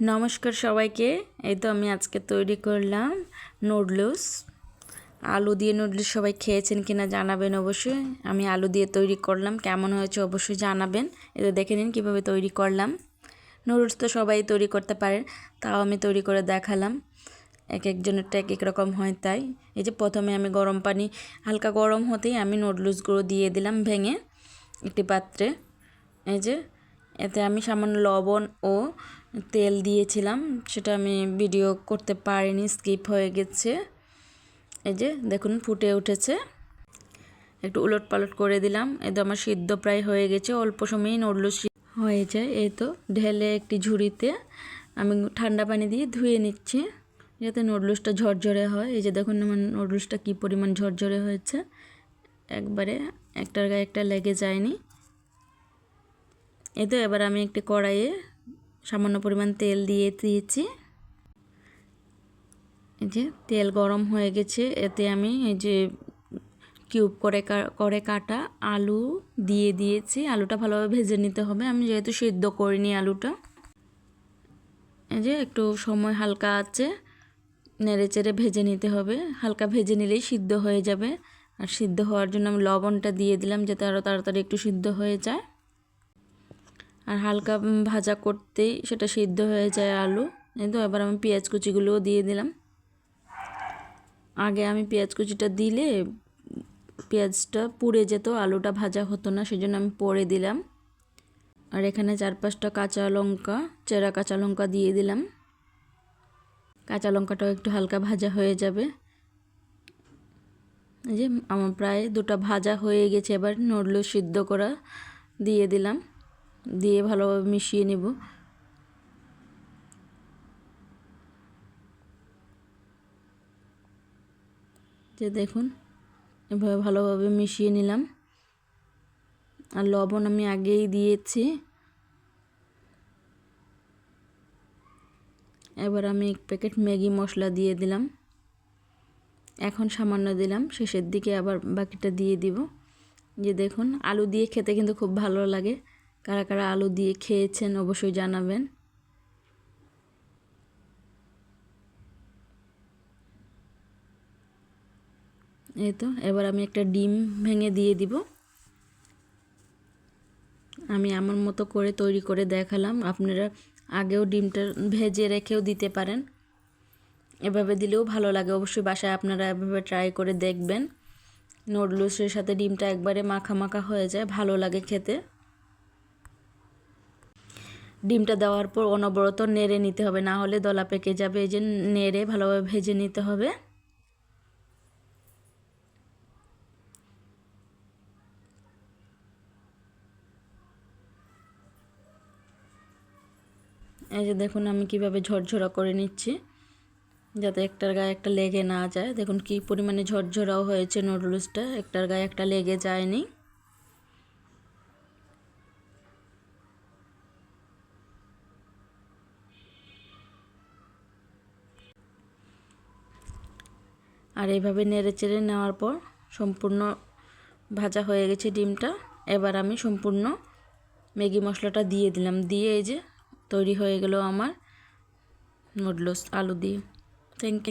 নমস্কার সবাইকে। এই তো আমি আজকে তৈরি করলাম নুডলস। আলু দিয়ে নুডলস সবাই খেয়েছেন কিনা জানাবেন অবশ্যই। আমি আলু দিয়ে তৈরি করলাম, কেমন হয়েছে অবশ্যই জানাবেন। এটা দেখে নিন কীভাবে তৈরি করলাম। নুডলস তো সবাই তৈরি করতে পারে তাও আমি তৈরি করে দেখালাম। এক একজনেরটা এক এক রকম হয় তাই। এই যে প্রথমে আমি গরম পানি, হালকা গরম হতেই আমি নুডলসগুলো দিয়ে দিলাম ভেঙে একটি পাত্রে। এই যে এতে আমি সামান্য লবণ ও তেল দিয়েছিলাম। সেটা আমি ভিডিও করতে পারিনি স্কিপ হয়ে গেছে। এই যে, দেখুন, ফুটে উঠেছে। একটু উলট পালট করে দিলাম। এই তো আমার সিদ্ধ প্রায় হয়ে গেছে, অল্প সময়েই নুডলস হয়ে যায়। এই তো, ঢেলে একটি ঝুড়িতে আমি ঠান্ডা পানি দিয়ে ধুয়ে নিচ্ছি, যাতে নুডলসটা ঝরঝরে হয়। এই যে, দেখুন, আমার নুডলসটা কী পরিমাণ ঝরঝরে হয়েছে। একবারে একটার গায়ে একটা লেগে যায়নি। এই তো এবার আমি একটি কড়াইয়ে সামান্য পরিমাণ তেল দিয়ে দিয়েছি। এই যে তেল গরম হয়ে গেছে, এতে আমি এই যে কিউব করে করে কাটা আলু দিয়ে দিয়েছি। আলুটা ভালোভাবে ভেজে নিতে হবে। আমি যেহেতু সিদ্ধ করিনি আলুটা, এই যে একটু সময় হালকা আছে নেড়ে চেড়ে ভেজে নিতে হবে। হালকা ভেজে নিলেই সিদ্ধ হয়ে যাবে। আর সিদ্ধ হওয়ার জন্য আমি লবণটা দিয়ে দিলাম, যাতে আরও তাড়াতাড়ি একটু সিদ্ধ হয়ে যায়। আর হালকা ভাজা করতেই সেটা সিদ্ধ হয়ে যায় আলু। কিন্তু এবার আমি পেঁয়াজ কুচিগুলোও দিয়ে দিলাম। আগে আমি পেঁয়াজ কুচিটা দিলে পেঁয়াজটা পুড়ে যেত, আলুটা ভাজা হতো না, সেজন্য আমি পরে দিলাম। আর এখানে চার পাঁচটা কাঁচা লঙ্কা, চেরা কাঁচা লঙ্কা দিয়ে দিলাম। কাঁচা লঙ্কাটাও একটু হালকা ভাজা হয়ে যাবে। এই যে, আমার প্রায় দুটা ভাজা হয়ে গেছে, এবার নড়লো সিদ্ধ করা দিয়ে দিলাম। দিয়ে ভালোভাবে মিশিয়ে নেব। যে দেখুন, এভাবে ভালোভাবে মিশিয়ে নিলাম। আর লবণ আমি আগেই দিয়েছি। এবার আমি এক প্যাকেট ম্যাগি মশলা দিয়ে দিলাম। এখন সামান্য দিলাম, শেষের দিকে আবার বাকিটা দিয়ে দিব। যে দেখুন, আলু দিয়ে খেতে কিন্তু খুব ভালো লাগে। কারা কারা আলু দিয়ে খেয়েছেন অবশ্যই জানাবেন। এই তো, এবার আমি একটা ডিম ভেঙে দিয়ে দিব। আমি আমার মতো করে তৈরি করে দেখালাম, আপনারা আগেও ডিমটা ভেজে রেখেও দিতে পারেন। এভাবে দিলেও ভালো লাগে, অবশ্যই বাসায় আপনারা এভাবে ট্রাই করে দেখবেন। নুডলসের সাথে ডিমটা একবারে মাখা মাখা হয়ে যায়, ভালো লাগে খেতে। ডিমটা দেওয়ার পর অনবরত নেড়ে নিতে হবে, না হলে দলা পেকে যাবে। এই যে নেড়ে ভালোভাবে ভেজে নিতে হবে। এই যে দেখুন, আমি কীভাবে ঝরঝরা করে নিচ্ছি, যাতে একটার গায়ে একটা লেগে না যায়। দেখুন, কি পরিমাণে ঝরঝরাও হয়েছে নুডলসটা। একটার গায়ে একটা লেগে যায়নি। আর এইভাবে নেড়ে চেড়ে নেওয়ার পর সম্পূর্ণ ভাজা হয়ে গেছে ডিমটা। এবার আমি সম্পূর্ণ ম্যাগি মশলাটা দিয়ে দিলাম। দিয়ে এই যে তৈরি হয়ে গেল আমার নুডলস আলু দিয়ে। Thank you